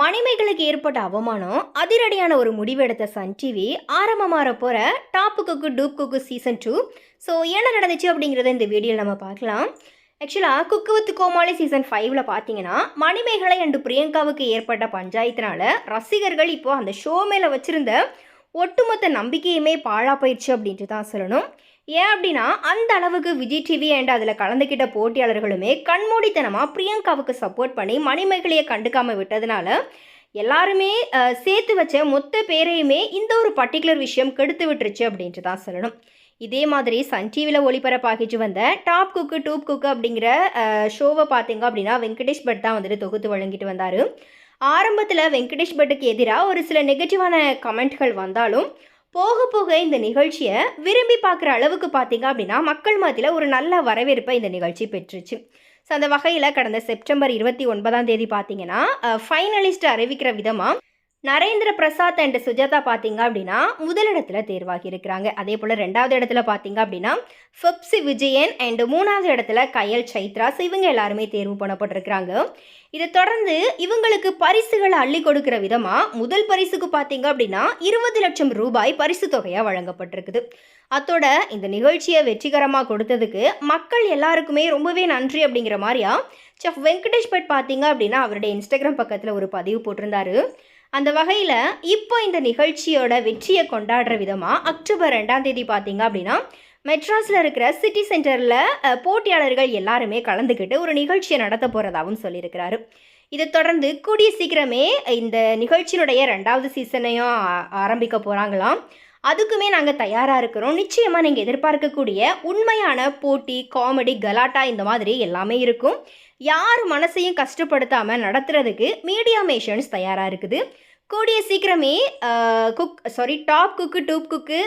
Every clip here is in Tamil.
மணிமேகலுக்கு ஏற்பட்ட அவமானம் அதிரடியான ஒரு முடிவெடுத்த சன் டிவி ஆரம்பமாக போகிற top cook dupe cook season two so என்ன நடந்துச்சு அப்படிங்கிறத இந்த வீடியோவில் நம்ம பார்க்கலாம். ஆக்சுவலாக குக்கு வித் கோமாளி சீசன் ஃபைவ்ல பார்த்தீங்கன்னா மணிமேகலை அண்டு பிரியங்காவுக்கு ஏற்பட்ட பஞ்சாயத்தினால ரசிகர்கள் இப்போ அந்த ஷோ மேலே வச்சிருந்த ஒட்டுமொத்த நம்பிக்கையுமே பாழா போயிடுச்சு அப்படின்ட்டு தான் சொல்லணும். ஏன் அப்படின்னா அந்த அளவுக்கு விஜய் டிவி அண்ட் அதில் கலந்துக்கிட்ட போட்டியாளர்களுமே கண்மூடித்தனமாக பிரியங்காவுக்கு சப்போர்ட் பண்ணி மணிமேகலையை கண்டுக்காமல் விட்டதுனால எல்லாருமே சேர்த்து வச்ச மொத்த பேரையுமே இந்த ஒரு பர்டிகுலர் விஷயம் கெடுத்து விட்டுருச்சு அப்படின்ட்டு தான் சொல்லணும். இதே மாதிரி சன் டிவியில் ஒளிபரப்பாகிச்சு வந்த டாப் குக்கு டூப் குக்கு அப்படிங்கிற ஷோவை பார்த்தீங்க அப்படின்னா வெங்கடேஷ் பட் தான் வந்துட்டு தொகுத்து வழங்கிட்டு வந்தார். ஆரம்பத்தில் வெங்கடேஷ் பட்டுக்கு எதிராக ஒரு சில நெகட்டிவான கமெண்ட்கள் வந்தாலும் போக போக இந்த நிகழ்ச்சியை விரும்பி பார்க்குற அளவுக்கு பார்த்தீங்க அப்படின்னா மக்கள் மத்தியில் ஒரு நல்ல வரவேற்பை இந்த நிகழ்ச்சி பெற்றுச்சு. ஸோ அந்த வகையில் கடந்த செப்டம்பர் இருபத்தி ஒன்பதாம் தேதி பார்த்தீங்கன்னா ஃபைனலிஸ்ட் அறிவிக்கிற விதமாக நரேந்திர பிரசாத் அண்ட் சுஜாதா பார்த்தீங்க அப்படின்னா முதலிடத்தில் தேர்வாகி இருக்கிறாங்க. அதே போல் ரெண்டாவது இடத்துல பார்த்தீங்க அப்படின்னா ஃபெப்சி விஜயன் அண்ட் மூணாவது இடத்துல கயல் சைத்ராஸ் இவங்க எல்லாருமே தேர்வு பண்ணப்பட்டிருக்கிறாங்க. இதை தொடர்ந்து இவங்களுக்கு பரிசுகளை அள்ளி கொடுக்கிற விதமாக முதல் பரிசுக்கு பார்த்தீங்க அப்படின்னா இருபது லட்சம் ரூபாய் பரிசு தொகையாக வழங்கப்பட்டிருக்குது. அத்தோட இந்த நிகழ்ச்சியை வெற்றிகரமாக கொடுத்ததுக்கு மக்கள் எல்லாருக்குமே ரொம்பவே நன்றி அப்படிங்கிற மாதிரியா செஃப் வெங்கடேஷ் பட் பார்த்தீங்க அப்படின்னா அவருடைய இன்ஸ்டாகிராம் பக்கத்தில் ஒரு பதிவு போட்டிருந்தாரு. அந்த வகையில் இப்போ இந்த நிகழ்ச்சியோட வெற்றியை கொண்டாடுற விதமாக அக்டோபர் ரெண்டாம் தேதி பார்த்தீங்க அப்படின்னா மெட்ராஸில் இருக்கிற சிட்டி சென்டரில் போட்டியாளர்கள் எல்லாருமே கலந்துக்கிட்டு ஒரு நிகழ்ச்சியை நடத்த போகிறதாகவும் சொல்லியிருக்கிறாரு. இதை தொடர்ந்து கூடிய சீக்கிரமே இந்த நிகழ்ச்சியினுடைய ரெண்டாவது சீசனையும் ஆரம்பிக்க போகிறாங்களாம் அதுக்குமே நாங்கள் தயாராக இருக்கிறோம். நிச்சயமாக நீங்கள் எதிர்பார்க்கக்கூடிய உண்மையான போட்டி காமெடி கலாட்டா இந்த மாதிரி எல்லாமே இருக்கும். யார் மனசையும் கஷ்டப்படுத்தாமல் நடத்துறதுக்கு மீடியா மேஷன்ஸ் தயாராக இருக்குது. கூடிய சீக்கிரமே cook sorry top cook dupe cook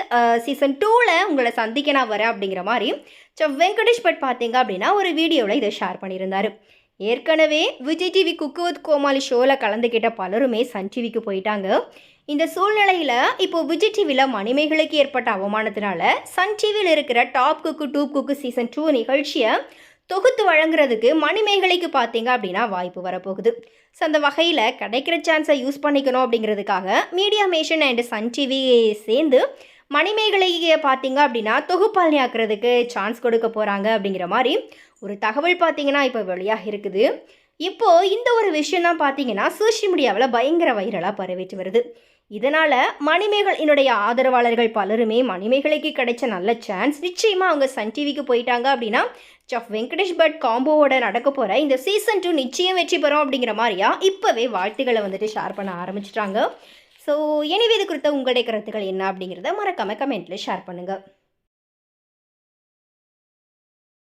season டூவில் உங்களை சந்திக்க நான் வரேன் அப்படிங்கிற மாதிரி ஸோ வெங்கடேஷ் பட் பார்த்தீங்க அப்படின்னா ஒரு வீடியோவில் இதை ஷேர் பண்ணியிருந்தாரு. ஏற்கனவே Vijay TV cook with Comali ஷோவில் கலந்துக்கிட்ட பலருமே சன் டிவிக்கு போயிட்டாங்க. இந்த சூழ்நிலையில் இப்போ விஜய் டிவியில் மணிமேகலைக்கு ஏற்பட்ட அவமானத்தினால சன் டிவியில் இருக்கிற top cook dupe cook season two நிகழ்ச்சியை தொகுத்து வழங்குறதுக்கு மணிமேகலைக்கு பார்த்தீங்க அப்படின்னா வாய்ப்பு வரப்போகுது. ஸோ அந்த வகையில் கிடைக்கிற சான்ஸை யூஸ் பண்ணிக்கணும் அப்படிங்கிறதுக்காக media mason and Sun TV சேர்ந்து மணிமேகலையை பார்த்தீங்க அப்படின்னா தொகுப்பாளினி ஆக்குறதுக்கு சான்ஸ் கொடுக்க போகிறாங்க அப்படிங்கிற மாதிரி ஒரு தகவல் பார்த்தீங்கன்னா இப்போ வெளியாக இருக்குது. இப்போது இந்த ஒரு விஷயம் தான் பார்த்தீங்கன்னா சோஷியல் மீடியாவில் பயங்கர வைரலாக பரவிட்டு வருது. இதனால் மணிமேகலினுடைய ஆதரவாளர்கள் பலருமே மணிமேகலைக்கு கிடைச்ச நல்ல சான்ஸ் நிச்சயமாக அவங்க சன் டிவிக்கு போயிட்டாங்க அப்படின்னா ஜஃப் வெங்கடேஷ் பட் காம்போவோட நடக்க போகிற இந்த சீசன் டூ நிச்சயம் வெற்றி பெறும் அப்படிங்கிற மாதிரியா இப்போவே வாழ்த்துக்களை வந்துட்டு ஷேர் பண்ண ஆரம்பிச்சிட்டாங்க. ஸோ எனவே இது குறித்த உங்களுடைய கருத்துக்கள் என்ன அப்படிங்கிறத மறக்காமல் கமெண்ட்டில் ஷேர் பண்ணுங்கள்